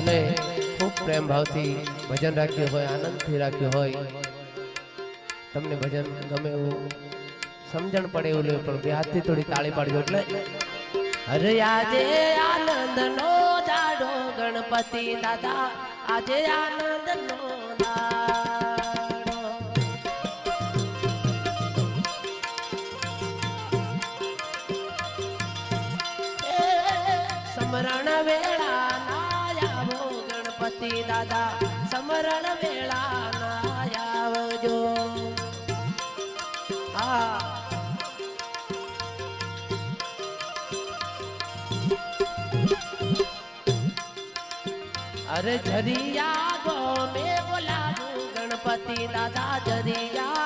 પ્રેમ ભાવથી ભજન રાખ્યું હોય, આનંદથી રાખ્યું હોય. તમને ભજન ગમે એવું સમજણ પડે એવું લેવું પણ બે હાથથી થોડી તાળી પાડજો એટલે. અરે આજે આનંદ નો જાડો ગણપતિ દાદા, આજે આનંદ નો દાડો સમરણ વેળા ગણપતિ દાદા, સમરણ વેળા ના આવજો. હા. અરે જરિયા ગો મેં બોલાવું ગણપતિ દાદા, જરિયા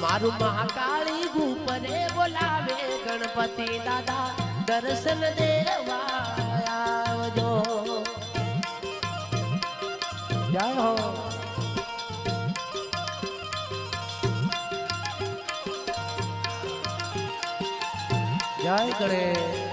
મારું મહાકાળી ગુપરે બોલાવે ગણપતિ દાદા દર્શન દેવા આવજો. જય હો. જય ગણેશ.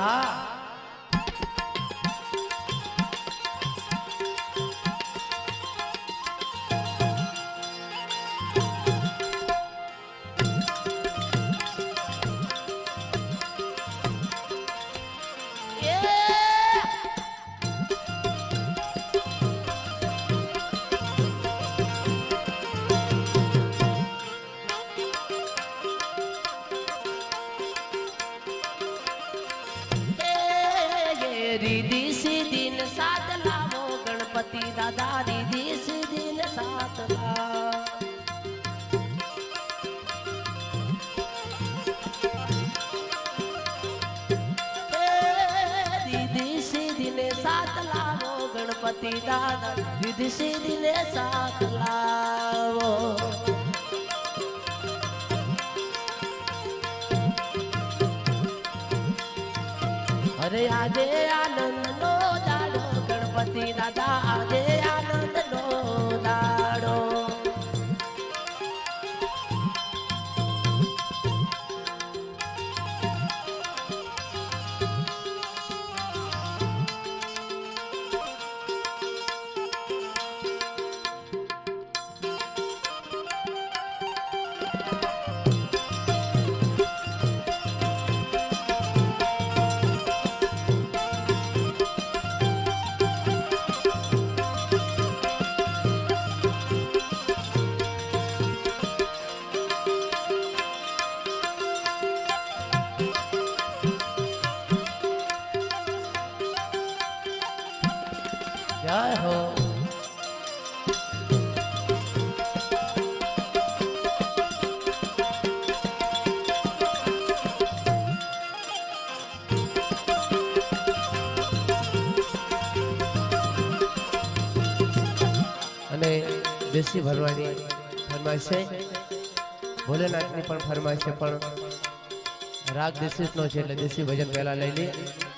啊。રીધી સીધી ને સાત લાવો ગણપતિ દાદા રીધી સીધી ને સાત લાવો ગણપતિ દાદા રીધી સીધી ને સાત લાવો અરે આજે આનંદ નો દાડો ગણપતિ દાદા આજે જય હો. અને દેશી ભરવાની ફરમાઈશ છે. ભોલેનાથની પણ ફરમાઈશ છે, પણ રાગ દેશી નો છે એટલે દેશી ભજન પહેલાં લઈ લઈએ